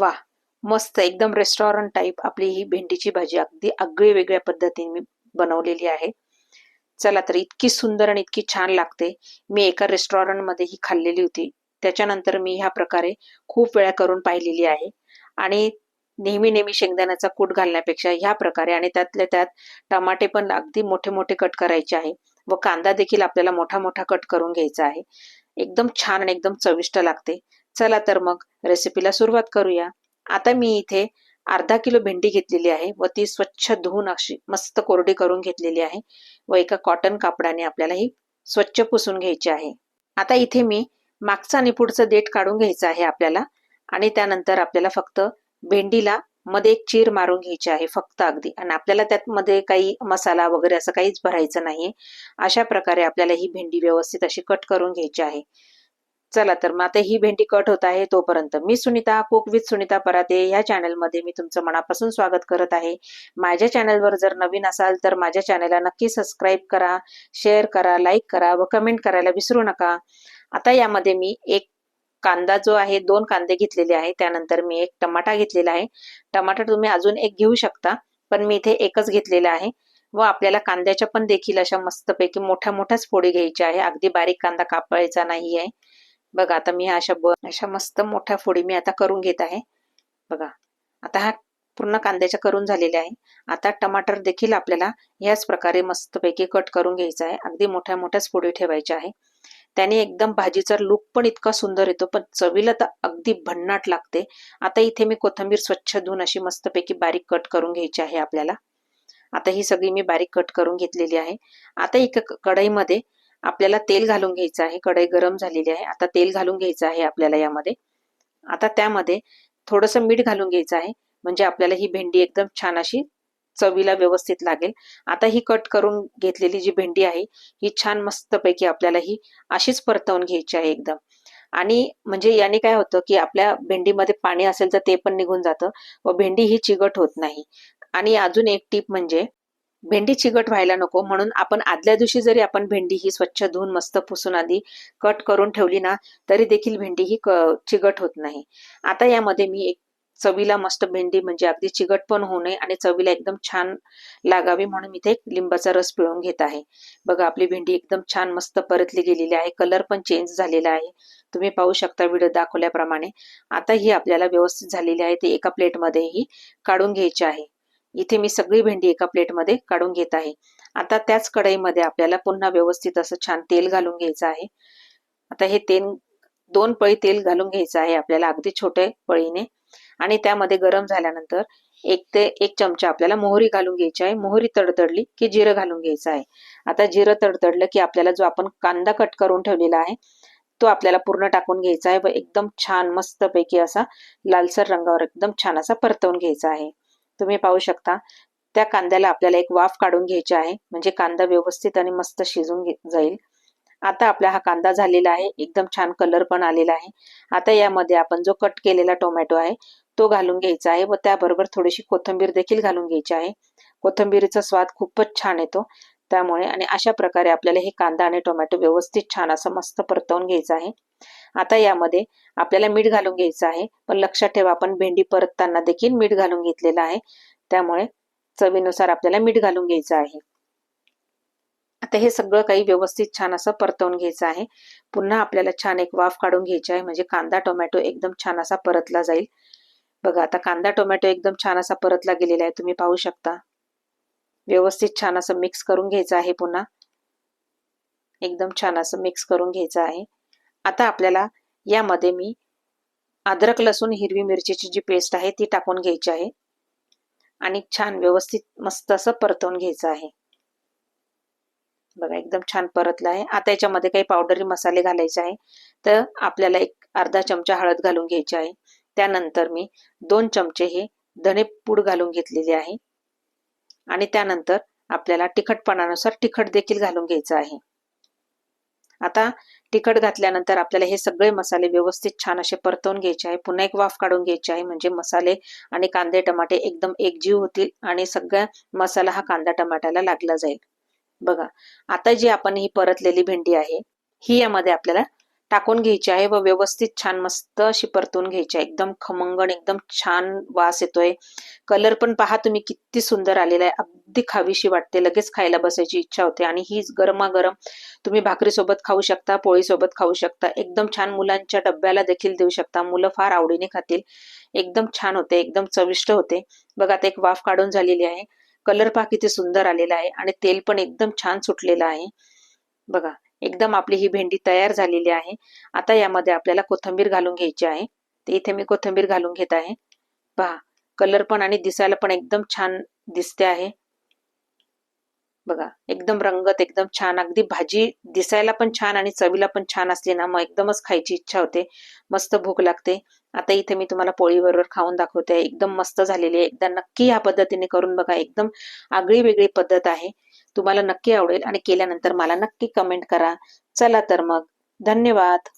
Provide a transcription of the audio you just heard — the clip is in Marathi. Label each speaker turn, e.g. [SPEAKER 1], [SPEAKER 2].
[SPEAKER 1] वा मस्त एकदम रेस्टॉरंट टाईप आपली ही भेंडीची भाजी अगदी आगळी वेगळ्या पद्धतीने मी बनवलेली आहे. चला तर इतकी सुंदर आणि इतकी छान लागते. मी एका रेस्टॉरंटमध्ये ही खाल्लेली होती. त्याच्यानंतर मी ह्या प्रकारे खूप वेळा करून पाहिलेली आहे. आणि नेहमी नेहमी शेंगदाण्याचा कूट घालण्यापेक्षा ह्या प्रकारे आणि त्यातल्या त्यात टमाटे पण अगदी मोठे मोठे कट करायचे आहे व कांदा देखील आपल्याला मोठा मोठा कट करून घ्यायचा आहे. एकदम छान आणि एकदम चविष्ट लागते. चला तर मग रेसिपीला सुरुवात करूया. आता मी इथे अर्धा किलो भेंडी घेतलेली आहे व ती स्वच्छ धुवून अशी मस्त कोरडी करून घेतलेली आहे व एका कॉटन कापडाने आपल्याला ही स्वच्छ पुसून घ्यायची आहे. आता इथे मी मागचा आणि पुढचं देठ काढून घ्यायचं आहे आपल्याला आणि त्यानंतर आपल्याला फक्त भेंडीला मध्ये एक चीर मारून घ्यायची आहे फक्त अगदी. आणि आपल्याला त्यात मध्ये काही मसाला वगैरे असं काहीच भरायचं नाहीये. अशा प्रकारे आपल्याला ही भेंडी व्यवस्थित अशी कट करून घ्यायची आहे. चला तर मग आता ही भेंडी कट होत आहे तोपर्यंत. मी सुनीता कुक विथ सुनीता पराते या चॅनलमध्ये मी तुमचं मनापासून स्वागत करत आहे. माझ्या चॅनलवर जर नवीन असाल तर माझ्या चॅनलला नक्की सबस्क्राईब करा शेअर करा लाईक करा व कमेंट करायला विसरू नका. आता यामध्ये मी एक कांदा जो आहे दोन कांदे घेतलेले आहे. त्यानंतर मी एक टमाटा घेतलेला आहे. टमाटर तुम्ही अजून एक घेऊ शकता पण मी इथे एकच घेतलेला आहे व आपल्याला कांद्याच्या पण देखील अशा मस्तपैकी मोठ्या मोठ्याच फोडी घ्यायच्या आहे. अगदी बारीक कांदा कापायचा नाही आहे बघा आता मी अशा ब अशा मस्त मोठ्या फोडी मी आता करून घेत आहे. बघा आता हा पूर्ण कांद्याच्या करून झालेल्या आहे. आता टमाटर देखील आपल्याला याच प्रकारे मस्तपैकी कट करून घ्यायचा आहे. अगदी मोठ्या मोठ्याच फोडी ठेवायच्या आहे. त्याने एकदम भाजीचा लुक पण इतका सुंदर येतो पण चवीला तर अगदी भन्नाट लागते. आता इथे मी कोथंबीर स्वच्छ धुवून अशी मस्तपैकी बारीक कट करून घ्यायची आहे आपल्याला. आता ही सगळी मी बारीक कट करून घेतलेली आहे. आता एका कढईमध्ये आपल्याला तेल घालून घ्यायचं आहे कढई गरम झालेली आहे. आता तेल घालून घ्यायचं आहे आपल्याला यामध्ये. आता त्यामध्ये थोडंसं मीठ घालून घ्यायचं आहे. म्हणजे आपल्याला ही भेंडी एकदम छान अशी चवीला व्यवस्थित लागेल. आता ही कट करून घेतलेली जी भेंडी आहे ही छान मस्तपैकी आपल्याला ही अशीच परतवून घ्यायची आहे एकदम. आणि म्हणजे याने काय होतं की आपल्या भेंडीमध्ये पाणी असेल तर ते पण निघून जातं व भेंडी ही चिगट होत नाही. आणि अजून एक टीप म्हणजे भेंडी चिगट व्हायला नको. म्हणून आपण आदल्या दिवशी जरी आपण भेंडी ही स्वच्छ धुवून मस्त पुसून आधी कट करून ठेवली ना तरी देखील भेंडी ही चिगट होत नाही. आता यामध्ये मी एक चवीला मस्त भेंडी म्हणजे अगदी चिगट पण होऊ नये आणि चवीला एकदम छान लागावी म्हणून इथे लिंबाचा रस पिळून घेत आहे. बघा आपली भेंडी एकदम छान मस्त परतली गेलेली आहे. कलर पण चेंज झालेला आहे. तुम्ही पाहू शकता व्हिडिओ दाखवल्याप्रमाणे. आता ही आपल्याला व्यवस्थित झालेली आहे. ते एका प्लेटमध्येही काढून घ्यायची आहे. इथे मी सगळी भेंडी एका प्लेटमध्ये काढून घेत आहे. आता त्याच कढईमध्ये आपल्याला पुन्हा व्यवस्थित असं छान तेल घालून घ्यायचं आहे. आता हे तेल दोन पळी तेल घालून घ्यायचं आहे आपल्याला अगदी छोट्या पळीने. आणि त्यामध्ये गरम झाल्यानंतर एक ते एक चमचा आपल्याला मोहरी घालून घ्यायची आहे. मोहरी तडतडली की जिरं घालून घ्यायचं आहे. आता जिरं तडतडलं की आपल्याला जो आपण कांदा कट करून ठेवलेला आहे तो आपल्याला पूर्ण टाकून घ्यायचा आहे व एकदम छान मस्त पैकी असा लालसर रंगावर एकदम छान असा परतवून घ्यायचा आहे. तुम्ही पाहू शकता त्या कांद्याला आपल्याला एक वाफ काढून घ्यायची आहे म्हणजे कांदा व्यवस्थित आणि मस्त शिजून जाईल. आता आपला हा कांदा झालेला आहे एकदम छान कलर पण आलेला आहे. आता यामध्ये आपण जो कट केलेला टोमॅटो आहे तो घालून घ्यायचा आहे व त्याबरोबर थोडीशी कोथंबीर देखील घालून घ्यायची आहे. कोथंबीरीचा स्वाद खूपच छान येतो. त्यामुळे आणि अशा प्रकारे आपल्याला हे कांदा आणि टोमॅटो व्यवस्थित छान असं मस्त परतवून घ्यायचं आहे. आता यामध्ये आपल्याला मीठ घालून घ्यायचं आहे. पण लक्षात ठेवा आपण भेंडी परतताना देखील मीठ घालून घेतलेलं आहे. त्यामुळे चवीनुसार आपल्याला मीठ घालून घ्यायचं आहे. आता हे सगळं काही व्यवस्थित छान असं परतवून घ्यायचं आहे. पुन्हा आपल्याला छान एक वाफ काढून घ्यायची आहे. म्हणजे कांदा टोमॅटो एकदम छान असा परतला जाईल. बघा आता कांदा टोमॅटो एकदम छान असा परतला गेलेला आहे. तुम्ही पाहू शकता. व्यवस्थित छान असं मिक्स करून घ्यायचं आहे पुन्हा. एकदम छान असं मिक्स करून घ्यायचं आहे. आता आपल्याला यामध्ये मी अद्रक लसूण हिरवी मिरचीची जी पेस्ट आहे ती टाकून घ्यायची आहे. आणि छान व्यवस्थित मस्त असं परतवून घ्यायचं आहे. बघा एकदम छान परतलं आहे. आता याच्यामध्ये काही पावडरी मसाले घालायचे आहे. तर आपल्याला एक अर्धा चमचा हळद घालून घ्यायची आहे. त्यानंतर मी दोन चमचे हे धणे पूड घालून घेतलेले आहे. आणि त्यानंतर आपल्याला तिखटपणानुसार तिखट देखील घालून घ्यायचं आहे. आता तिखट घातल्यानंतर आपल्याला हे सगळे मसाले व्यवस्थित छान असे परतवून घ्यायचे आहे. पुन्हा एक वाफ काढून घ्यायची आहे म्हणजे मसाले आणि कांदे टमाटे एकदम एकजीव होतील आणि सगळ्या मसाला हा कांदा टमाट्याला लागला जाईल. बघा आता जी आपण ही परतलेली भेंडी आहे ही यामध्ये आपल्याला टाकून घ्यायची आहे व व्यवस्थित छान मस्त अशी परतून घ्यायची आहे. एकदम खमंगण एकदम छान वास येतोय. कलर पण पहा तुम्ही किती सुंदर आलेला आहे. अगदी खावीशी वाटते. लगेच खायला बसायची इच्छा होते. आणि ही गरमागरम तुम्ही भाकरीसोबत खाऊ शकता पोळीसोबत खाऊ शकता. एकदम छान मुलांच्या डब्याला देखील देऊ शकता. मुलं फार आवडीने खातील. एकदम छान होते. एकदम चविष्ट होते. बघा आता एक वाफ काढून झालेली आहे. कलर पहा किती सुंदर आलेला आहे. आणि तेल पण एकदम छान सुटलेलं आहे. बघा एकदम आपली ही भेंडी तयार झालेली आहे. आता यामध्ये आपल्याला कोथिंबीर घालून घ्यायची आहे. तर इथे मी कोथिंबीर घालून घेत आहे. पहा कलर पण आणि दिसायला पण एकदम छान दिसते आहे. बघा एकदम रंगत एकदम छान. अगदी भाजी दिसायला पण छान आणि चवीला पण छान असली ना मग एकदमच खायची इच्छा होते. मस्त भूक लागते. आता इथे मी तुम्हाला पोळी बरोबर खाऊन दाखवते. एकदम मस्त झालेली आहे. एकदा नक्की ह्या पद्धतीने करून बघा. एकदम आगळी वेगळी पद्धत आहे. तुम्हाला नक्की आवडेल आणि केल्यानंतर मला नक्की कमेंट करा. चला तर मग. धन्यवाद.